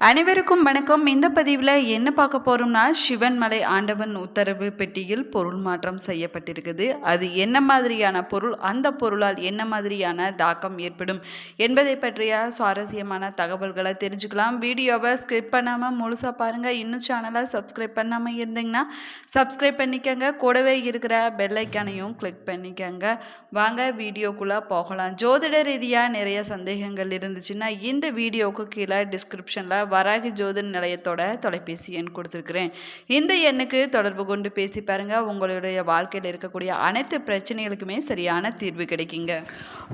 அனைவருக்கும் வணக்கம். இந்த பதிவில் என்ன பார்க்க போகிறோம்னா சிவன்மலை ஆண்டவன் உத்தரவு பெட்டியில் பொருள் மாற்றம் செய்யப்பட்டிருக்குது. அது என்ன மாதிரியான பொருள்? அந்த பொருளால் என்ன மாதிரியான தாக்கம் ஏற்படும் என்பதை பற்றிய சுவாரஸ்யமான தகவல்களை தெரிஞ்சுக்கலாம். வீடியோவை ஸ்கிப் பண்ணாமல் முழுசாக பாருங்கள் இன்னும் சேனலை சப்ஸ்கிரைப் பண்ணாமல் இருந்தீங்கன்னா சப்ஸ்கிரைப் பண்ணிக்கங்க. கூடவே இருக்கிற பெல்லைக்கானையும் கிளிக் பண்ணிக்கங்க. வாங்க வீடியோக்குள்ளே போகலாம். ஜோதிட ரீதியாக நிறைய சந்தேகங்கள் இருந்துச்சுன்னா இந்த வீடியோவுக்கு கீழே டிஸ்கிரிப்ஷனில் வராகி ஜோதிட நிலையத்தோட தொலைபேசி எண் கொடுத்துருக்குறேன். இந்த எண்ணுக்கு தொடர்பு கொண்டு பேசி பாருங்க. உங்களுடைய வாழ்க்கையில் இருக்கக்கூடிய அனைத்து பிரச்சனைகளுக்குமே சரியான தீர்வு கிடைக்குங்க.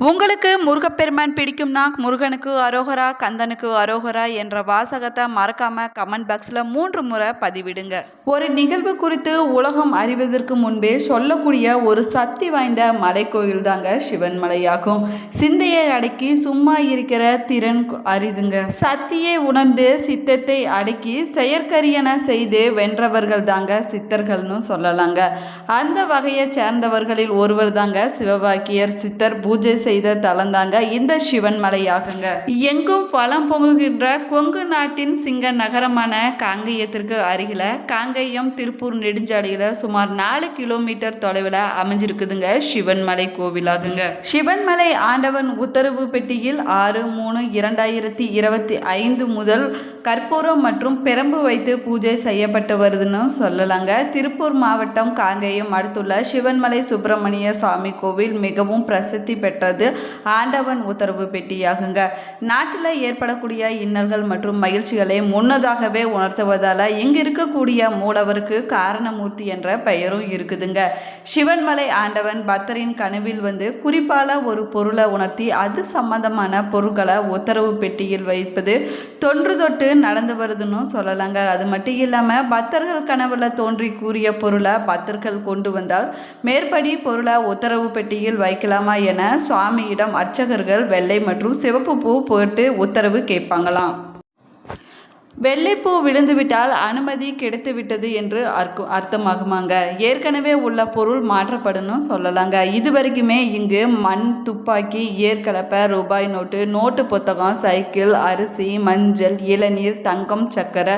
உங்களுக்கு முருகப்பெருமான் பிடிக்கும்னா முருகனுக்கு அரோகரா கந்தனுக்கு அரோகரா என்ற வாசகத்தை மறக்காம கமெண்ட் பாக்ஸில் மூன்று முறை பதிவிடுங்க. ஒரு நிகழ்வு குறித்து உலகம் அறிவதற்கு முன்பே சொல்லக்கூடிய ஒரு சக்தி வாய்ந்த மலைக்கோயில் தாங்க சிவன் மலையாகும் சிந்தையை அடக்கி சும்மா இருக்கிற திறன் அரிதுங்க சக்தியை உணர்ந்து சித்தத்தை அடக்கி செயற்கரியன செய்து வென்றவர்கள் தாங்க சித்தர்கள்னு சொல்லலாங்க. அந்த வகையை சேர்ந்தவர்களில் ஒருவர் தாங்க சிவபாக்கியர். சித்தர் பூஜை செய்த தலந்தாங்க இந்த சிவன் மலையாகுங்க. எங்கும் பலம் பொங்குகின்ற கொங்கு நாட்டின் சிங்க நகரமான காங்கேயத்திற்கு அருகில காங்கேயம் திருப்பூர் நெடுஞ்சாலையில சுமார் நாலு கிலோமீட்டர் தொலைவில் அமைஞ்சிருக்குதுங்க சிவன்மலை கோவிலாகுங்க. சிவன்மலை ஆண்டவன் உத்தரவு பெட்டியில் ஆறு மூணு இரண்டாயிரத்தி இருபத்தி ஐந்து முதல் கற்பூரம் மற்றும் பெரம்பு வைத்து பூஜை செய்யப்பட்டு வருதுன்னு சொல்லலாங்க. திருப்பூர் மாவட்டம் காங்கேயம் அடுத்துள்ள சிவன்மலை சுப்பிரமணிய சுவாமி கோவில் மிகவும் பிரசித்தி பெற்றது. ஆண்டவன் உத்தரவு பெட்டியாகுங்க. நாட்டில் ஏற்படக்கூடிய இன்னல்கள் மற்றும் மகிழ்ச்சிகளை முன்னதாகவே உணர்த்துவதால் இங்கு இருக்கக்கூடிய மூலவருக்கு காரணமூர்த்தி என்ற பெயரும் இருக்குதுங்க. சிவன்மலை ஆண்டவன் பக்தரின் கனவில் வந்து குறிப்பால ஒரு பொருளை உணர்த்தி அது சம்பந்தமான பொருட்களை உத்தரவு பெட்டியில் வைப்பது தொன்று தொட்டு நடந்து வருதுன்னு சொல்லலாங்க. அது மட்டும் இல்லாமல் பக்தர்கள் கனவுல தோன்றி கூறிய பொருளை பக்தர்கள் கொண்டு வந்தால் மேற்படி பொருளை உத்தரவு பெட்டியில் வைக்கலாமா என சுவாமியிடம் அர்ச்சகர்கள் வெள்ளை மற்றும் சிவப்பு பூ போட்டு உத்தரவு கேட்பாங்களாம். வெள்ளைப்பூ விழுந்துவிட்டால் அனுமதி கிடைத்துவிட்டது என்று அர்க்கு அர்த்தமாகுமாங்க. ஏற்கனவே உள்ள பொருள் மாற்றப்படணும் சொல்லலாங்க. இது வரைக்குமே இங்கு மண் துப்பாக்கி ஏற்கலப்பை ரூபாய் நோட்டு நோட்டு புத்தகம் சைக்கிள் அரிசி மஞ்சள் இளநீர் தங்கம் சக்கரை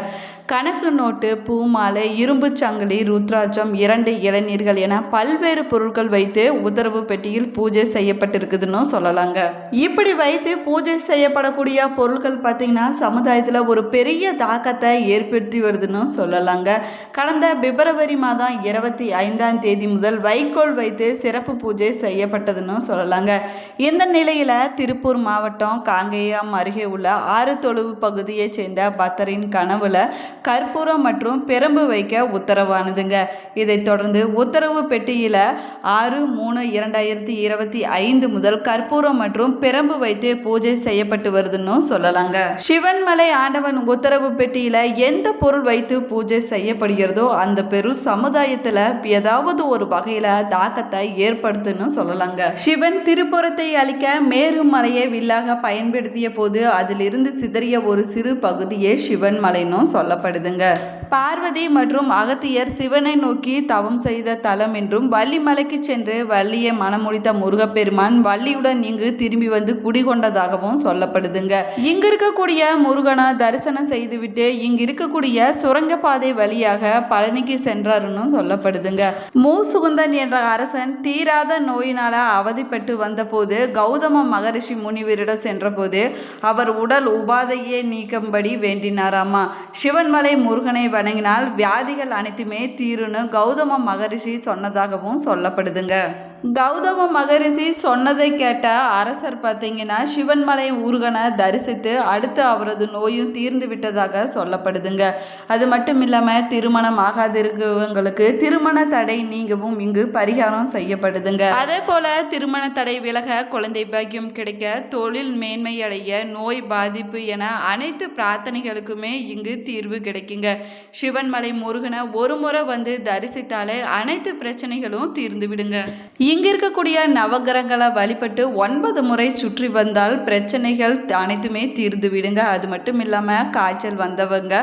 கணக்கு நோட்டு பூமாலை இரும்பு சங்கிலி ருத்ராட்சம் இரண்டு இளநீர்கள் என பல்வேறு பொருட்கள் வைத்து உத்தரவு பெட்டியில் பூஜை செய்யப்பட்டிருக்குதுன்னு சொல்லலாங்க. இப்படி வைத்து பூஜை செய்யப்படக்கூடிய பொருட்கள் பார்த்தீங்கன்னா சமுதாயத்தில் ஒரு பெரிய தாக்கத்தை ஏற்படுத்தி வருதுன்னு சொல்லலாங்க. கடந்த பிப்ரவரி மாதம் இருபத்தி ஐந்தாம் தேதி முதல் வைக்கோல் வைத்து சிறப்பு பூஜை செய்யப்பட்டதுன்னு சொல்லலாங்க. இந்த நிலையில் திருப்பூர் மாவட்டம் காங்கேயம் அருகே உள்ள ஆறு தொழுவு பகுதியைச் சேர்ந்த பக்தரின் கனவுல கற்பூரம் மற்றும் பெரம்பு வைக்க உத்தரவானதுங்க. இதைத் தொடர்ந்து உத்தரவு பெட்டியில் ஆறு மூணு இரண்டாயிரத்தி இருபத்தி ஐந்து முதல் கற்பூரம் மற்றும் பெரம்பு வைத்து பூஜை செய்யப்பட்டு வருதுன்னு சொல்லலாங்க. சிவன்மலை ஆண்டவன் உத்தரவு பெட்டியில் எந்த பொருள் வைத்து பூஜை செய்யப்படுகிறதோ அந்த பெரு சமுதாயத்தில் ஏதாவது ஒரு வகையில் தாக்கத்தை ஏற்படுத்துன்னு சொல்லலாங்க. சிவன் திருப்புறத்தை அழிக்க மேரு மலையை வில்லாக பயன்படுத்திய போது அதிலிருந்து சிதறிய ஒரு சிறு பகுதியே சிவன் மலைன்னும் பயன்படுதுங்க பார்வதி மற்றும் அகத்தியர் சிவனை நோக்கி தவம் செய்த தலம் என்றும் வள்ளிமலைக்கு சென்று வள்ளியை மனமுடித்த முருகப்பெருமான் வள்ளியுடன் இங்கு திரும்பி வந்து குடிகொண்டதாகவும் சொல்லப்படுதுங்க. இங்கு இருக்கக்கூடிய முருகனை தரிசனம் செய்துவிட்டு இங்கு இருக்கக்கூடிய சுரங்கப்பாதை வழியாக பழனிக்கு சென்றாருன்னு சொல்லப்படுதுங்க. மூசுகுந்தன் என்ற அரசன் தீராத நோயினால அவதிப்பட்டு வந்தபோது கௌதம மகரிஷி முனிவரிடம் சென்றபோது அவர் உடல் உபாதையை நீக்கும்படி வேண்டினாராமா. சிவன்மலை முருகனை வணங்கினால் வியாதிகள் அனைத்துமே தீருன்னு கௌதம மகரிஷி சொன்னதாகவும் சொல்லப்படுதுங்க. கௌதம மகரிஷி சொன்னதை கேட்ட அரசர் பார்த்தீங்கன்னா சிவன்மலை ஊர்கனை தரிசித்து அடுத்து அவரது நோயும் தீர்ந்து விட்டதாக சொல்லப்படுதுங்க. அது மட்டும் இல்லாமல் திருமணம் ஆகாதிருக்கவங்களுக்கு திருமண தடை நீங்கவும் இங்கு பரிகாரம் செய்யப்படுதுங்க. அதே போல திருமண தடை விலக குழந்தை பாக்கியம் கிடைக்க தொழில் மேன்மை அடைய நோய் பாதிப்பு என அனைத்து பிரார்த்தனைகளுக்குமே இங்கு தீர்வு கிடைக்குங்க. சிவன்மலை முருகனை ஒரு முறை வந்து தரிசித்தாலே அனைத்து பிரச்சனைகளும் தீர்ந்து விடுங்க. இங்கே இருக்கக்கூடிய நவகிரகங்களை வழிபட்டு ஒன்பது முறை சுற்றி வந்தால் பிரச்சனைகள் அனைத்துமே தீர்ந்து விடுங்க. அது மட்டும் இல்லாமல் காய்ச்சல் வந்தவங்க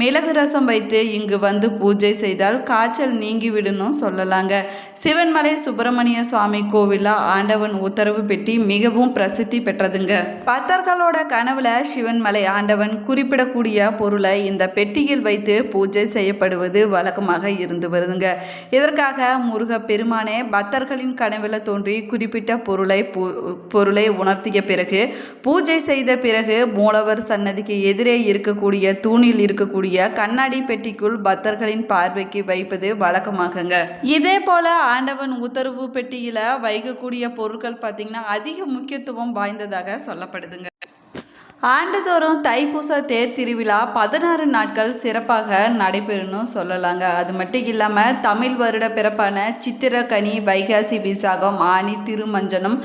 மிளகு ரசம் வைத்து இங்கு வந்து பூஜை செய்தால் காய்ச்சல் நீங்கி விடணும் சொல்லலாங்க. சிவன்மலை சுப்பிரமணிய சுவாமி கோவிலில் ஆண்டவன் உத்தரவு பெட்டி மிகவும் பிரசித்தி பெற்றதுங்க. பக்தர்களோட கனவுல சிவன்மலை ஆண்டவன் குறிப்பிடக்கூடிய பொருளை இந்த பெட்டியில் வைத்து பூஜை செய்யப்படுவது வழக்கமாக இருந்து வருதுங்க. இதற்காக முருக பெருமானே பக்தர்களின் கனவில் தோன்றி குறிப்பிட்ட பொருளை பொருளை உணர்த்திய பிறகு பூஜை செய்த பிறகு மூலவர் சன்னதிக்கு எதிரே இருக்கக்கூடிய தூணில் இருக்கக்கூடிய கண்ணாடி பெட்டிக்குள் பக்தர்களின் பார்வைக்கு வைப்பது வழக்கமாகுங்க. இதே போல ஆண்டவன் உத்தரவு பெட்டியில வைக்கக்கூடிய பொருட்கள் பார்த்தீங்கன்னா அதிக முக்கியத்துவம் வாய்ந்ததாக சொல்லப்படுதுங்க. ஆண்டுதோறும் தைப்பூச தேர் திருவிழா பதினாறு நாட்கள் சிறப்பாக நடைபெறணும் சொல்லலாங்க. அது மட்டும் இல்லாமல் தமிழ் வருட பிறப்பான சித்திரக்கனி வைகாசி விசாகம் ஆனி திருமஞ்சனம்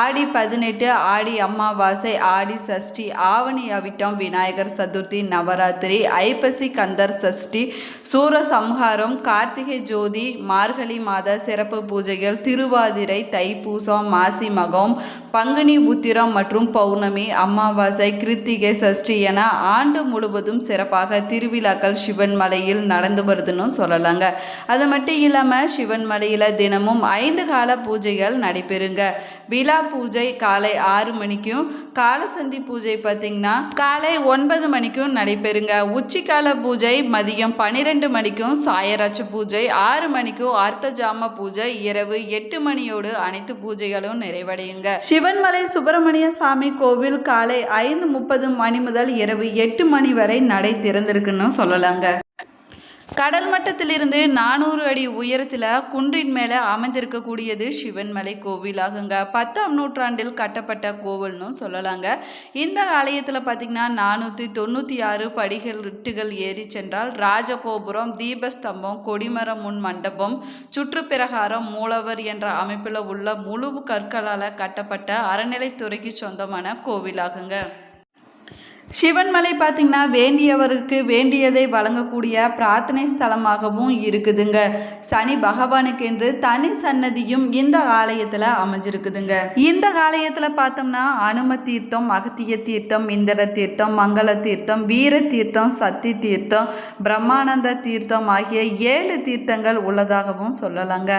ஆடி பதினெட்டு ஆடி அம்மாவாசை ஆடி சஷ்டி ஆவணி அவிட்டம் விநாயகர் சதுர்த்தி நவராத்திரி ஐப்பசி கந்தர் சஷ்டி சூர சம்ஹாரம் கார்த்திகை ஜோதி மார்கழி மாத சிறப்பு பூஜைகள் திருவாதிரை தைப்பூசம் மாசி மகம் பங்குனி உத்திரம் மற்றும் பௌர்ணமி அமாவாசை கிருத்திகை சஷ்டி என ஆண்டு முழுவதும் சிறப்பாக திருவிழாக்கள் சிவன் மலையில் நடந்து வருதுன்னு சொல்லலாங்க. அது மட்டும் இல்லாமல் சிவன் மலையில் தினமும் ஐந்து கால பூஜைகள் நடைபெறுங்க. விழா பூஜை காலை ஆறு மணிக்கும் காலசந்தி பூஜை பார்த்திங்கன்னா காலை ஒன்பது மணிக்கும் நடைபெறுங்க. உச்சிக்கால பூஜை மதியம் பன்னிரெண்டு மணிக்கும் சாயராட்சி பூஜை ஆறு மணிக்கும் அர்த்த ஜாம பூஜை இரவு எட்டு மணியோடு அனைத்து பூஜைகளும் நிறைவடையுங்க. சிவன்மலை சுப்பிரமணிய சாமி கோவில் காலை ஐந்து முப்பது மணி முதல் இரவு எட்டு மணி வரை நடை திறந்திருக்குன்னு சொல்லலாங்க. கடல் மட்டத்திலிருந்து நானூறு அடி உயரத்தில் குன்றின் மேலே அமைந்திருக்கக்கூடியது சிவன்மலை கோவிலாகுங்க. பத்தாம் நூற்றாண்டில் கட்டப்பட்ட கோவில்னு சொல்லலாங்க. இந்த ஆலயத்தில் பார்த்திங்கன்னா நானூற்றி தொண்ணூற்றி ஆறு படிகள் ஏறி சென்றால் ராஜகோபுரம் தீபஸ்தம்பம் கொடிமரம் முன் மண்டபம் சுற்றுப்பிரகாரம் மூலவர் என்ற அமைப்பில் உள்ள முழு கற்களால் கட்டப்பட்ட அறநிலைத்துறைக்கு சொந்தமான கோவிலாகுங்க. சிவன்மலை பார்த்திங்கன்னா வேண்டியவருக்கு வேண்டியதை வழங்கக்கூடிய பிரார்த்தனை ஸ்தலமாகவும் இருக்குதுங்க. சனி பகவானுக்கு என்று தனி சன்னதியும் இந்த ஆலயத்தில் அமைஞ்சிருக்குதுங்க. இந்த ஆலயத்தில் பார்த்தோம்னா அனும தீர்த்தம் அகத்திய தீர்த்தம் இந்திர தீர்த்தம் மங்கள தீர்த்தம் வீர தீர்த்தம் சக்தி தீர்த்தம் பிரம்மானந்த தீர்த்தம் ஆகிய ஏழு தீர்த்தங்கள் உள்ளதாகவும் சொல்லலாங்க.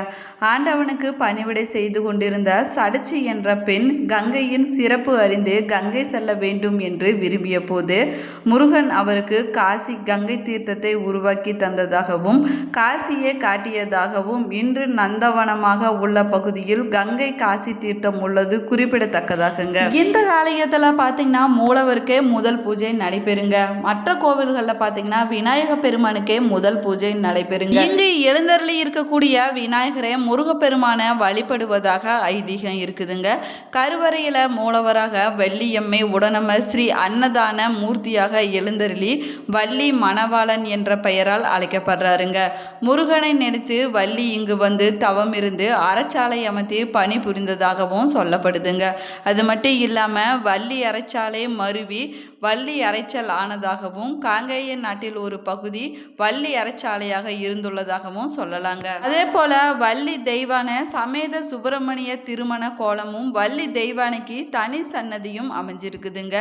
ஆண்டவனுக்கு பணிவிடை செய்து கொண்டிருந்த சடிச்சி என்ற பெண் கங்கையின் சிறப்பு அறிந்து கங்கை செல்ல வேண்டும் என்று விரும்பிய போது முருகன் அவருக்கு காசி கங்கை தீர்த்தத்தை உருவாக்கி தந்ததாகவும் காசியை காட்டியதாகவும் இன்று நந்தவனமாக உள்ள பகுதியில் கங்கை காசி தீர்த்தம் உள்ளது குறிப்பிடத்தக்கதாகுங்க. இந்த ஆலயத்தில் பார்த்தீங்கன்னா மூலவருக்கே முதல் பூஜை நடைபெறுங்க. மற்ற கோவில்களில் பார்த்தீங்கன்னா விநாயக பெருமானுக்கே முதல் பூஜை நடைபெறுங்க. இங்கு எழுந்தருளி இருக்கக்கூடிய விநாயகரை முருகப்பெருமான வழிபடுவதாக ஐதீகம் இருக்குதுங்க. கருவறையில் மூலவராக வெள்ளியம்மை உடனம ஸ்ரீ அன்னதான மூர்த்தியாக எழுந்தருளி வள்ளி மணவாளன் என்ற பெயரால் அழைக்கப்படுறாருங்க. முருகனை நினைத்து வள்ளி இங்கு வந்து தவம் இருந்து அறச்சாலை அமைத்து பணி புரிந்ததாகவும் சொல்லப்படுதுங்க. அது மட்டும் இல்லாமல் வள்ளி அறச்சாலை மருவி வள்ளி அரைச்சல் ஆனதாகவும் காங்கேய நாட்டில் ஒரு பகுதி வள்ளி அரைச்சாலையாக இருந்துள்ளதாகவும் சொல்லலாங்க. அதே போல வள்ளி தெய்வான சமேத சுப்பிரமணிய திருமண கோலமும் வள்ளி தெய்வானைக்கு தனி சன்னதியும் அமைஞ்சிருக்குதுங்க.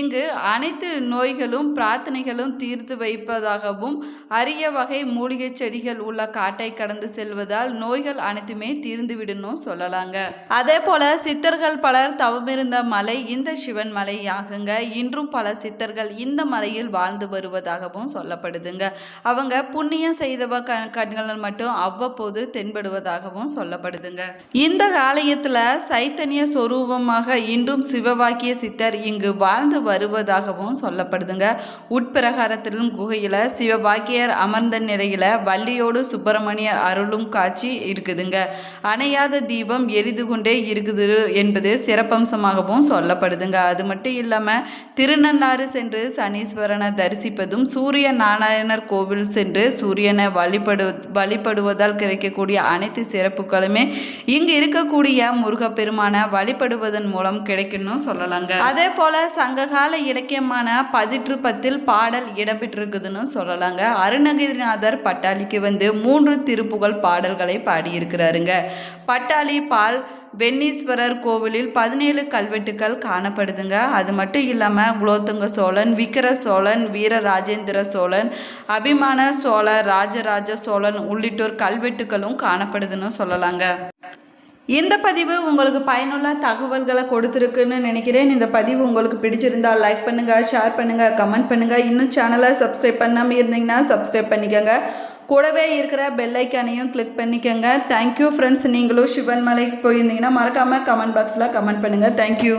இங்கு அனைத்து நோய்களும் பிரார்த்தனைகளும் தீர்த்து வைப்பதாகவும் அரிய வகை மூலிகை செடிகள் உள்ள காட்டை கடந்து செல்வதால் நோய்கள் அனைத்துமே தீர்ந்து விடணும் சொல்லலாங்க. அதே போல சித்தர்கள் பலர் தவமிருந்த மலை இந்த சிவன் மலை ஆகுங்க இன்றும் பல சித்தர்கள் இந்த மலையில் வாழ்ந்து வருவதாகவும் சொல்லப்படுதுங்க. அவங்க புண்ணியம் செய்தவ க கண்கள் மட்டும் அவ்வப்போது தென்படுவதாகவும் சொல்லப்படுதுங்க. இந்த ஆலயத்தில் சைத்தன்ய சொரூபமாக இன்றும் சிவவாக்கிய சித்தர் இங்கு வாழ்ந்து வருவதாகவும் சொல்லப்படுதுங்க. உட்பிரகாரத்திலும் குகையில் சிவபாக்கியர் அமர்ந்த நிலையில் வள்ளியோடு சுப்பிரமணியர் அருளும் காட்சி இருக்குதுங்க. அணையாத தீபம் எரிது கொண்டே இருக்குது என்பது சிறப்பம்சமாகவும் சொல்லப்படுதுங்க. அது மட்டும் இல்லாமல் திரு திருநள்ளாறு சென்று சனீஸ்வரனை தரிசிப்பதும் சூரிய நாராயணர் கோவில் சென்று சூரியனை வழிபடு வழிபடுவதால் கிடைக்கக்கூடிய அனைத்து சிறப்புகளுமே இங்கு இருக்கக்கூடிய முருகப்பெருமானை வழிபடுவதன் மூலம் கிடைக்கும்னு சொல்லலாங்க. அதே போல சங்ககால இலக்கியமான பதிற்று பத்தில் பாடல் இடம்பெற்றிருக்குதுன்னு சொல்லலாங்க. அருணகிரிநாதர் பட்டாளிக்கு வந்து மூன்று திருப்புகழ் பாடல்களை பாடியிருக்கிறாருங்க. பட்டாளி பால் வெண்ணீஸ்வரர் கோவிலில் பதினேழு கல்வெட்டுக்கள் காணப்படுதுங்க. அது மட்டும் இல்லாமல் குலோத்துங்க சோழன் விக்கிர சோழன் வீர ராஜேந்திர சோழன் அபிமான சோழர் ராஜராஜ சோழன் உள்ளிட்டோர் கல்வெட்டுக்களும் காணப்படுதுன்னு சொல்லலாங்க. இந்த பதிவு உங்களுக்கு பயனுள்ள தகவல்களை கொடுத்துருக்குன்னு நினைக்கிறேன். இந்த பதிவு உங்களுக்கு பிடிச்சிருந்தால் லைக் பண்ணுங்கள் ஷேர் பண்ணுங்கள் கமெண்ட் பண்ணுங்கள் இன்னும் சேனலை சப்ஸ்கிரைப் பண்ணாமல் இருந்தீங்கன்னா சப்ஸ்கிரைப் பண்ணிக்கோங்க. கூடவே இருக்கிற பெல்லைக்கானையும் கிளிக் பண்ணிக்கோங்க. தேங்க்யூ ஃப்ரெண்ட்ஸ் நீங்களும் சிவன் மலைக்கு போயிருந்தீங்கன்னா மறக்காமல் கமெண்ட் பாக்ஸில் கமெண்ட் பண்ணுங்கள் தேங்க்யூ